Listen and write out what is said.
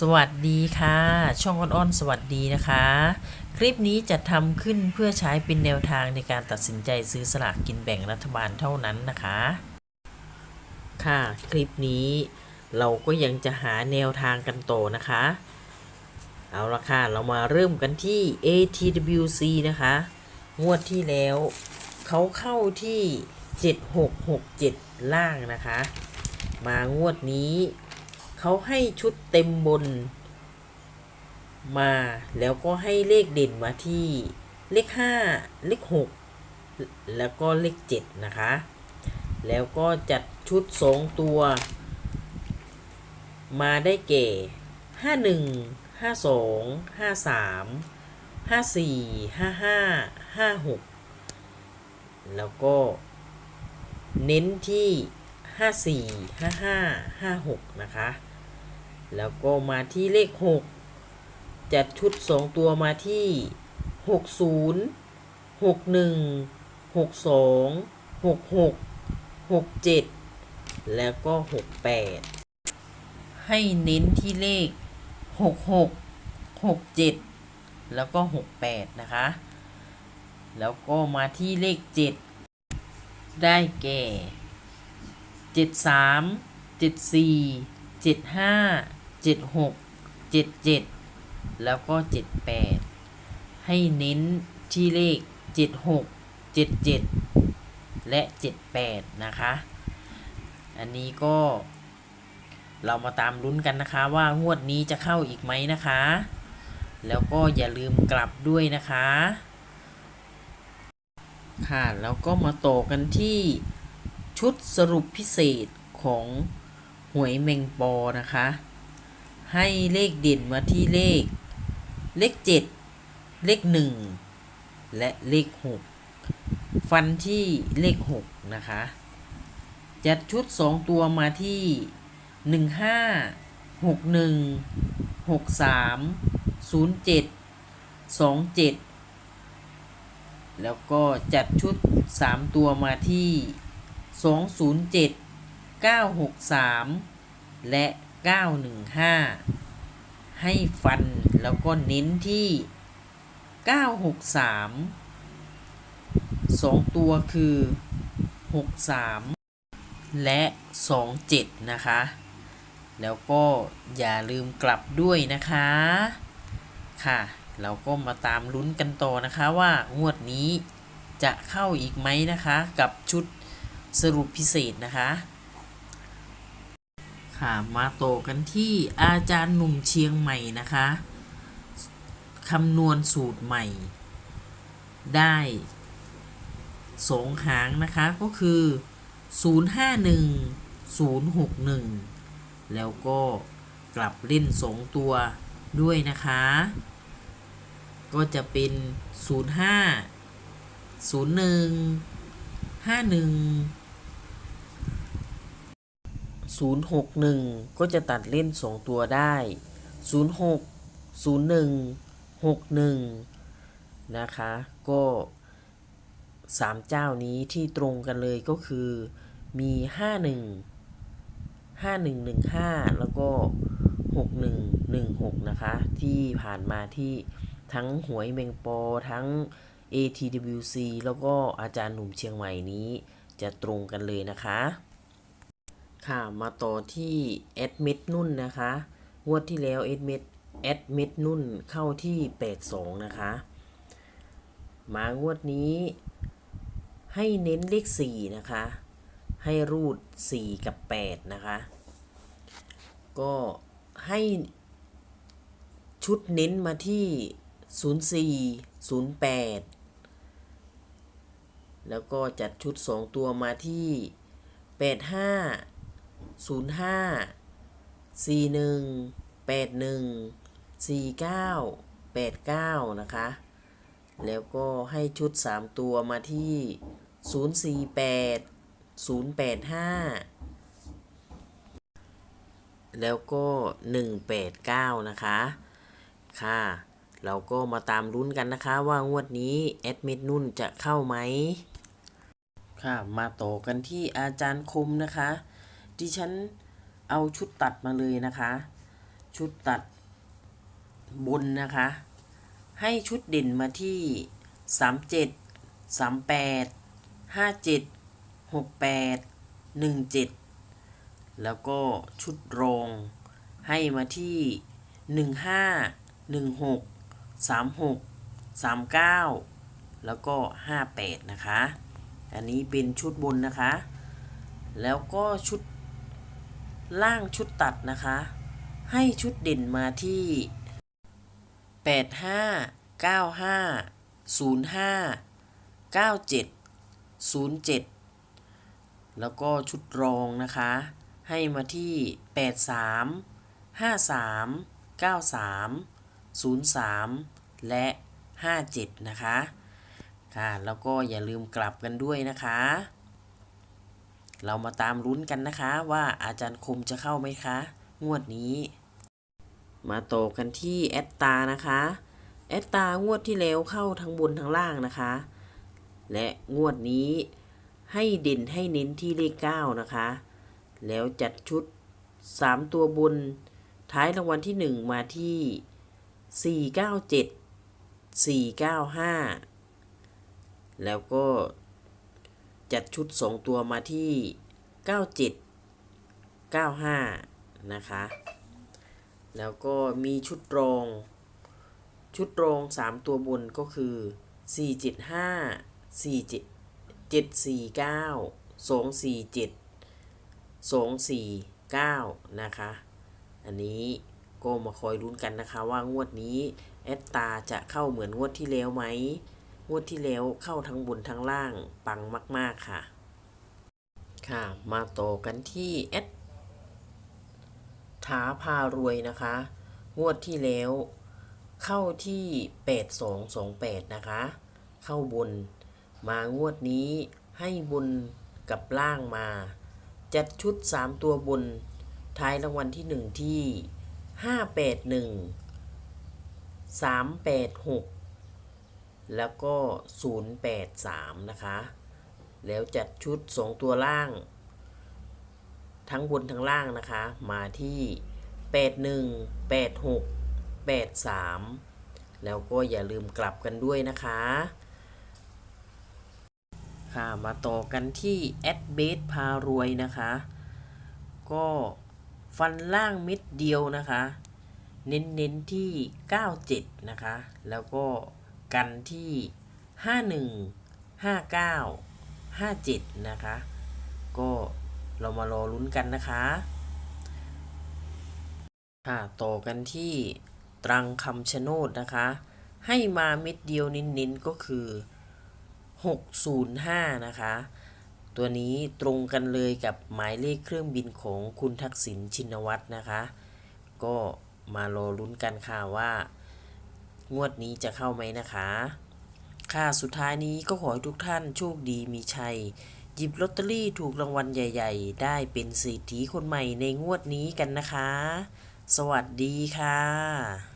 สวัสดีค่ะ ช่องอ้อนๆสวัสดีนะคะ คลิปนี้จะทำขึ้นเพื่อใช้เป็นแนวทางในการตัดสินใจซื้อสลากกินแบ่งรัฐบาลเท่านั้นนะคะ ค่ะคลิปนี้เราก็ยังจะหาแนวทางกันต่อนะคะ เอาละค่ะ เรามาเริ่มกันที่ ATWC นะคะ งวดที่แล้วเขาเข้าที่ 7667 ล่างนะคะ มางวดนี้ เขาให้ชุดเต็มบน มาแล้วก็ให้เลขเด่นมาที่เลข 5 เลข 6 แล้วก็เลข 7 นะคะ แล้วก็จัดชุด 2 ตัว มาได้เก่51 52 53 54 55 56แล้วก็ เน้นที่54 55 56นะคะ แล้วก็มาที่เลข 6 จัดชุด 2 ตัวมาที่ 60 61 62 66 67 แล้วก็ 68 ให้เน้นที่เลข 66 67 แล้วก็ 68 นะคะ แล้วก็มาที่เลข 7 ได้แก่ 73 74 75 76 77แล้วก็78ให้เน้นที่เลข76 77และ78นะคะ อันนี้ก็เรามาตามลุ้นกันนะคะว่างวดนี้จะเข้าอีกไหมนะคะ แล้วก็อย่าลืมกลับด้วยนะคะ ค่ะแล้วก็มาต่อกันที่ชุดสรุปพิเศษของหวยเมงปอนะคะ ให้เลขเด่นมาที่เลข เลข 7 เลข 1 และเลข 6 ฟันที่เลข 6 นะคะ จัดชุด 2 ตัวมาที่ 15 61 63 07 27 แล้วก็จัดชุด 3 ตัวมาที่ 207 963 และ 915 ให้ฟันแล้วก็เน้นที่ 963 2 ตัวคือ 63 และ 27 นะคะ แล้วก็อย่าลืมกลับด้วยนะคะ ค่ะ เราก็มาตามลุ้นกันต่อนะคะว่างวดนี้จะเข้าอีกไหมนะคะ กับชุดสรุปพิเศษนะคะ ค่ะมาโตกันที่อาจารย์หนุ่มเชียงใหม่นะคะคำนวณสูตรใหม่ ได้สองหางนะคะก็คือ 051 061 แล้วก็กลับเล่นสองตัวด้วยนะคะ ก็จะเป็น 05 01 51 061 ก็จะตัดเล่น 2 ตัวได้ 06 01 61 นะคะ ก็ 3 เจ้านี้ที่ตรงกันเลยก็คือมี 51 5115 แล้วก็ 6116 นะคะ ที่ผ่านมาที่ทั้งหวยเมงปอทั้ง ATWC แล้วก็อาจารย์หนุ่มเชียงใหม่นี้จะตรงกันเลยนะคะ ค่ะมาต่อที่แอดมิดนุ่นนะคะงวดที่แล้วแอดมิดแอดมิดนุ่นเข้าที่ 82 นะคะ มางวดนี้ให้เน้นเลข 4 นะคะ ให้รูด 4 กับ 8 นะคะ ก็ให้ชุดเน้นมาที่ 04 08 แล้วก็จัดชุด 2 ตัวมาที่ 85 05 41 81 49 89นะคะ แล้วก็ให้ชุด3ตัวมาที่048 085แล้วก็189นะคะ ค่ะ เราก็มาตามลุ้นกันนะคะว่างวดนี้ แอดมิดนุ่นจะเข้าไหมค่ะ มาต่อกันที่อาจารย์คมนะคะ ดิฉันเอาชุดตัดมาเลยนะคะ ชุดตัดบนนะคะ ให้ชุดเด่นมาที่ 37 38 57 68 17 แล้วก็ชุดรองให้มาที่ 15 16 36 39 แล้วก็ 58 นะคะ อันนี้เป็นชุดบนนะคะ แล้วก็ชุด ล่างชุดตัดนะคะ ให้ชุดเด่นมาที่ 85 95 05 97 07 แล้วก็ชุดรองนะคะ ให้มาที่ 83 53 93 03 และ 57 นะคะ ค่ะ แล้วก็อย่าลืมกลับกันด้วยนะคะ เรามาตามลุ้นกันนะคะ ว่าอาจารย์คมจะเข้าไหมคะ งวดนี้ มาโตกันที่แอตตานะคะแอตตางวดที่แล้วเข้าทั้งบนทั้งล่างนะคะ และงวดนี้ให้เด่นให้เน้นที่เลข9นะคะ แล้วจัดชุด 3 ตัวบน ท้ายรางวัลที่ 1 มาที่ 497 495 แล้วก็ จัดชุด 2 ตัวมาที่ 97 95 นะคะ แล้วก็มีชุดรอง ชุดรอง 3 ตัวบนก็คือ 475 47 749 247 249 นะคะ อันนี้ก็มาคอยลุ้นกันนะคะว่างวดนี้แอตตาจะเข้าเหมือนงวดที่แล้วไหม งวดที่แล้วเข้าทั้งบนทั้งล่าง ปังมาก ๆ ค่ะ ค่ะมาต่อกันที่แอดถาพารวยนะคะ งวดที่แล้วเข้าที่ 8228 นะคะ เข้าบน มางวดนี้ให้บนกับล่างมา จัดชุด 3 ตัวบน ท้ายรางวัลที่ 1 ที่ 581 386 แล้วก็ 083 นะคะ แล้วจัดชุด 2 ตัวล่าง ทั้งบนทั้งล่างนะคะ มาที่ 81 86 83 แล้วก็อย่าลืมกลับกันด้วยนะคะ ค่ะ มาต่อกันที่แอดเบสพารวยนะคะ ก็ฟันล่างเม็ดเดียวนะคะ เน้นเน้นๆที่ 97 นะคะ แล้วก็ กันที่ 51 59 57 นะคะ ก็เรามารอลุ้นกันนะคะค่ะต่อกันที่ตรังคำชะโนดนะคะ ให้มาเม็ดเดียวเน้นๆก็คือ 605 นะคะ ตัวนี้ตรงกันเลยกับหมายเลขเครื่องบินของคุณทักษิณชินวัตรนะคะ ก็มารอลุ้นกันค่ะว่า งวดนี้จะเข้าไหมนะคะ ค่ะสุดท้ายนี้ก็ขอให้ทุกท่านโชคดีมีชัย หยิบลอตเตอรี่ถูกรางวัลใหญ่ ๆ ได้เป็นเศรษฐีคนใหม่ในงวดนี้กันนะคะ สวัสดีค่ะ